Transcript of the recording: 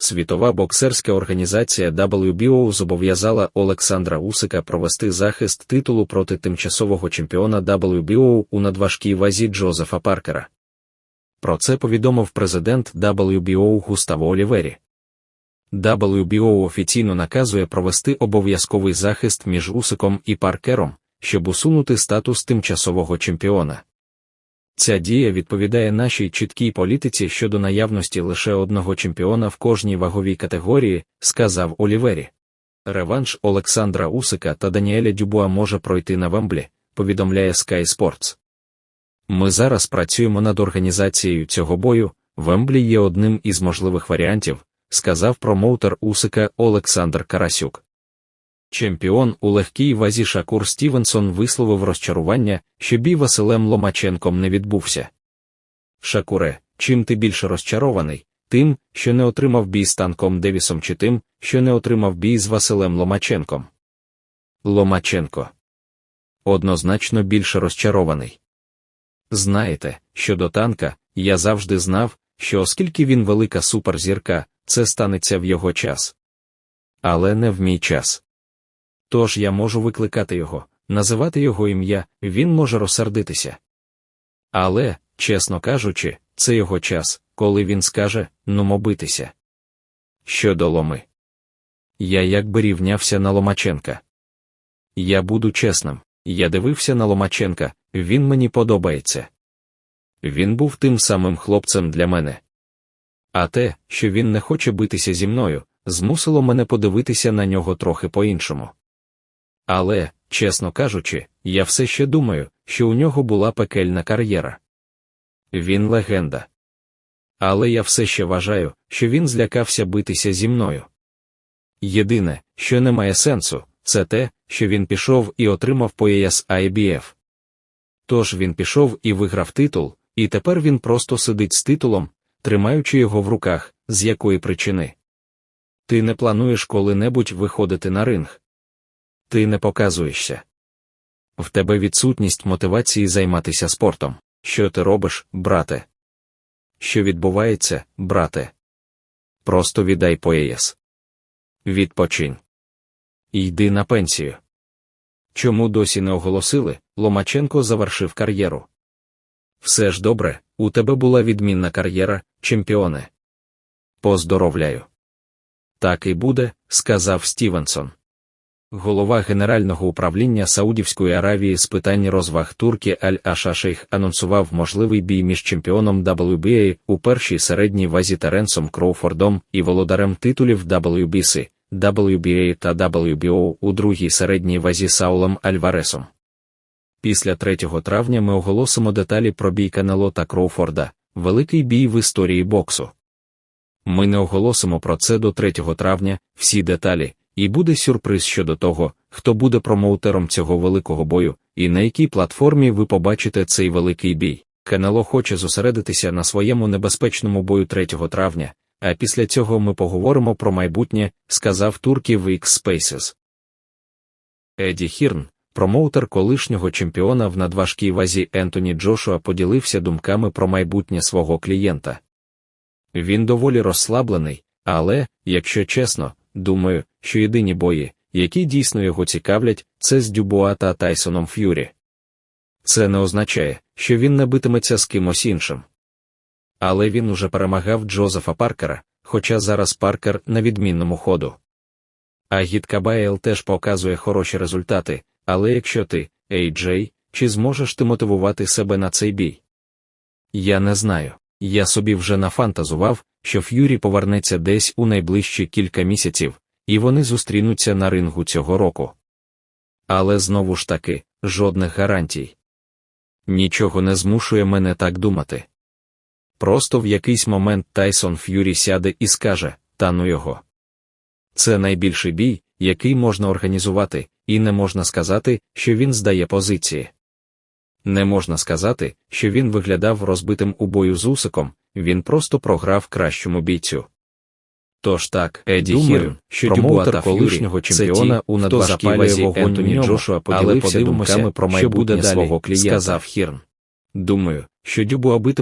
Світова боксерська організація WBO зобов'язала Олександра Усика провести захист титулу проти тимчасового чемпіона WBO у надважкій вазі Джозефа Паркера. Про це повідомив президент WBO Густаво Олівері. WBO офіційно наказує провести обов'язковий захист між Усиком і Паркером, щоб усунути статус тимчасового чемпіона. Ця дія відповідає нашій чіткій політиці щодо наявності лише одного чемпіона в кожній ваговій категорії, сказав Олівері. Реванш Олександра Усика та Даніеля Дюбуа може пройти на Вемблі, повідомляє Sky Sports. Ми зараз працюємо над організацією цього бою. Вемблі є одним із можливих варіантів, сказав промоутер Усика Олександр Карасюк. Чемпіон у легкій вазі Шакур Стівенсон висловив розчарування, що бій Василем Ломаченком не відбувся. Шакуре, чим ти більше розчарований, тим, що не отримав бій з танком Девісом чи тим, що не отримав бій з Василем Ломаченком. Ломаченко. Однозначно більше розчарований. Знаєте, щодо танка, я завжди знав, що оскільки він велика суперзірка, це станеться в його час. Але не в мій час. Тож я можу викликати його, називати його ім'я, він може розсердитися. Але, чесно кажучи, це його час, коли він скаже ну битися. Щодо ломи. Я якби рівнявся на Ломаченка. Я буду чесним, я дивився на Ломаченка, він мені подобається. Він був тим самим хлопцем для мене. А те, що він не хоче битися зі мною, змусило мене подивитися на нього трохи по-іншому. Але, чесно кажучи, я все ще думаю, що у нього була пекельна кар'єра. Він легенда. Але я все ще вважаю, що він злякався битися зі мною. Єдине, що не має сенсу, це те, що він пішов і отримав пояс IBF. Тож він пішов і виграв титул, і тепер він просто сидить з титулом, тримаючи його в руках, з якої причини. Ти не плануєш коли-небудь виходити на ринг. Ти не показуєшся. В тебе відсутність мотивації займатися спортом. Що ти робиш, брате? Що відбувається, брате? Просто віддай пояс. Відпочинь. Йди на пенсію. Чому досі не оголосили, Ломаченко завершив кар'єру. Все ж добре, у тебе була відмінна кар'єра, чемпіоне. Поздоровляю. Так і буде, сказав Стівенсон. Голова Генерального управління Саудівської Аравії з питань розваг Турки Аль-Аша Шейх анонсував можливий бій між чемпіоном WBA у першій середній вазі Теренсом Кроуфордом і володарем титулів WBC, WBA та WBO у другій середній вазі Саулом Альваресом. Після 3 травня ми оголосимо деталі про бій Канело та Кроуфорда, великий бій в історії боксу. Ми не оголосимо про це до 3 травня, всі деталі, і буде сюрприз щодо того, хто буде промоутером цього великого бою, і на якій платформі ви побачите цей великий бій. Канело хоче зосередитися на своєму небезпечному бою 3 травня, а після цього ми поговоримо про майбутнє, сказав Туркі в X-Spaces. Еді Хірн, промоутер колишнього чемпіона в надважкій вазі Ентоні Джошуа поділився думками про майбутнє свого клієнта. Він доволі розслаблений, але, якщо чесно, думаю, що єдині бої, які дійсно його цікавлять, це з Дюбуа та Тайсоном Ф'юрі. Це не означає, що він не битиметься з кимось іншим. Але він уже перемагав Джозефа Паркера, хоча зараз Паркер на відмінному ходу. А гідка Байел теж показує хороші результати, але якщо ти, Ей Джей, чи зможеш ти мотивувати себе на цей бій? Я не знаю. Я собі вже нафантазував, що Ф'юрі повернеться десь у найближчі кілька місяців, і вони зустрінуться на рингу цього року. Але знову ж таки, жодних гарантій. Нічого не змушує мене так думати. Просто в якийсь момент Тайсон Ф'юрі сяде і скаже та ну його. Це найбільший бій, який можна організувати, і не можна сказати, що він здає позиції. Не можна сказати, що він виглядав розбитим у бою з Усиком, він просто програв кращому бійцю. Тож так, Еді Хірн, що промоутер колишнього чемпіона у надважкій вазі Ентоні Джошуа але поділився подивимося, думками про що буде майбутнє свого клієнта, сказав Хірн. Думаю, що Дюбуа битиме